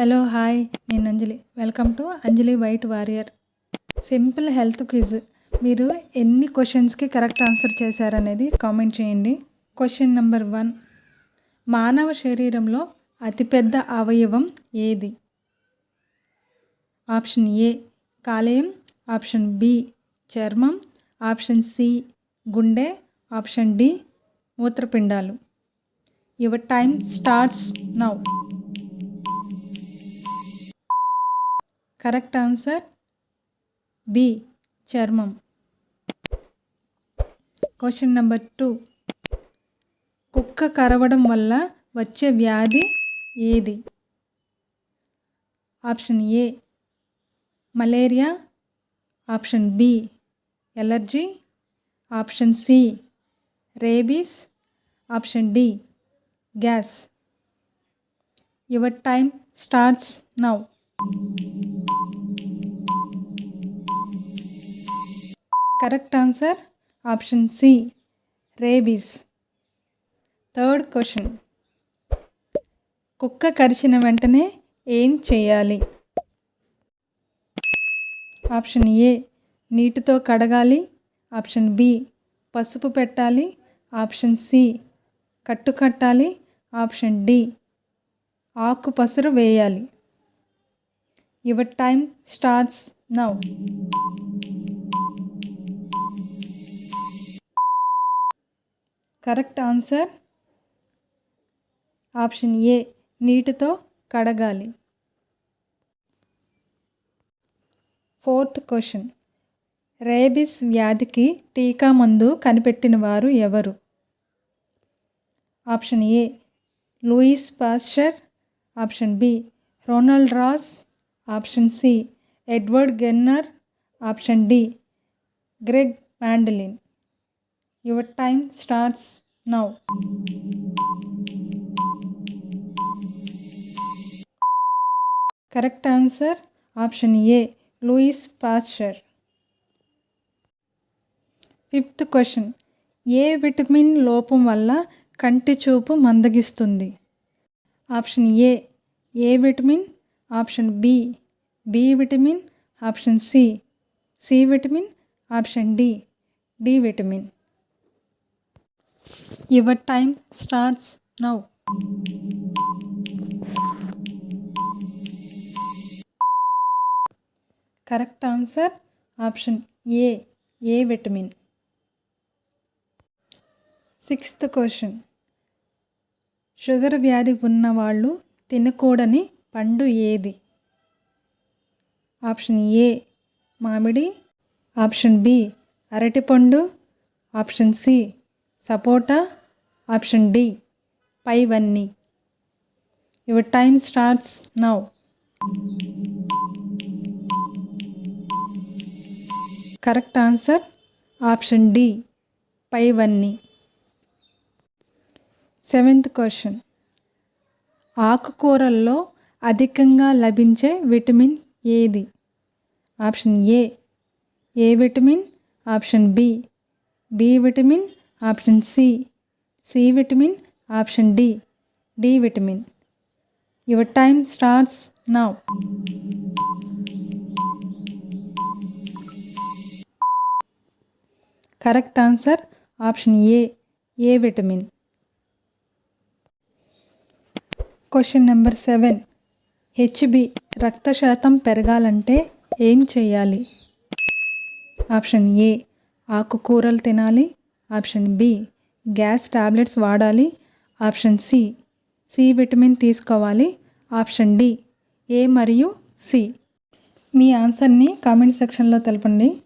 Hello hi. నేను Anjali. Welcome to Anjali white warrior. Simple health quiz. మీరు ఎన్ని క్వశ్చన్స్కి కరెక్ట్ ఆన్సర్ చేశారనేది కామెంట్ చేయండి. Question number one. మానవ శరీరంలో అతిపెద్ద అవయవం ఏది? ఆప్షన్ ఏ కాలేయం. ఆప్షన్ బి చర్మం. ఆప్షన్ సి గుండె. ఆప్షన్ డి మూత్రపిండాలు. Your time starts now. Correct answer B చర్మం. క్వశ్చన్ నెంబర్ టూ కుక్క కరవడం వల్ల వచ్చే వ్యాధి ఏది? Option A malaria option B allergy option C rabies option D gas your time starts now correct answer option C rabies. Third question. కుక్క కరిచిన వెంటనే ఏం చేయాలి? ఆప్షన్ ఏ నీటితో కడగాలి. ఆప్షన్ బి పసుపు పెట్టాలి. ఆప్షన్ సి కట్టు కట్టాలి. ఆప్షన్ డి ఆకు పసరు వేయాలి. Your time starts now. Correct answer option A నీటితో కడగాలి. ఫోర్త్ క్వశ్చన్ రేబిస్ వ్యాధికి టీకా మందు కనిపెట్టిన వారు ఎవరు? Option A Louis Pasteur. Option B Ronald Ross. Option C Edward Jenner. Option D Gregor Mendel your time starts now correct answer option A Louis Pasteur fifth question A vitamin లోపం వల్ల కంటి చూపు మందగిస్తుంది? Option A A vitamin option B B vitamin option C C vitamin option D D vitamin your time starts now correct answer option A A vitamin sixth question sugar వ్యాధి ఉన్నవాళ్ళు తినకూడని పండు ఏది? Option A మామిడి. Option B అరటిపండు option C sapota. Option D పైవన్నీ your time starts now. Correct answer option D పైవన్నీ seventh question. ఆకుకూరల్లో అధికంగా లభించే విటమిన్ ఏది? Option A A vitamin? Option B B vitamin? Option C C vitamin option D D vitamin your time starts now correct answer option A A vitamin question number seven HB రక్త శాతం పెరగాలంటే ఏం చేయాలి? Option A ఆకుకూరలు తినాలి. Option B gas tablets వాడాలి. Option C. C vitamin తీసుకోవాలి. Option D. ఏ మరియు సి. మీ ఆన్సర్ని కామెంట్ సెక్షన్లో తెలపండి.